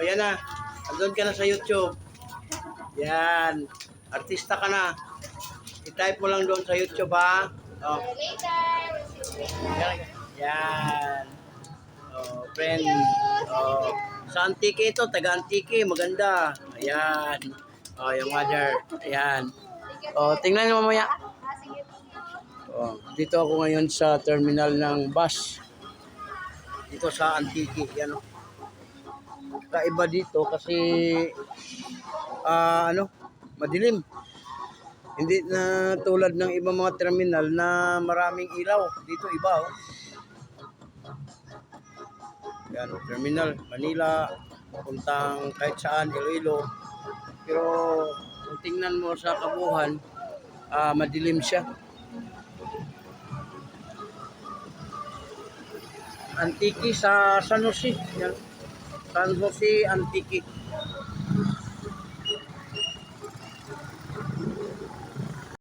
Ayan na. Andun ka na sa YouTube. Yan. Artista ka na. I-type mo lang doon sa YouTube ha. Oh. Yan. Yan. Oh, friend. Oh. Sa Antique ito, taga Antique, maganda. Ayan. Oh, yung mother. Ayan. Oh, tingnan mo mamaya. Oh, dito ako ngayon sa terminal ng bus. Dito sa Antique, yan oh. Kaiba dito kasi ah, ano, madilim. Hindi na tulad ng ibang mga terminal na maraming ilaw. Dito iba oh. Yan, terminal, Manila, puntang kahit saan, Iloilo. Pero kung tingnan mo sa kabuhan, ah, madilim siya. Antique sa San Jose. Yan. San Jose Antique.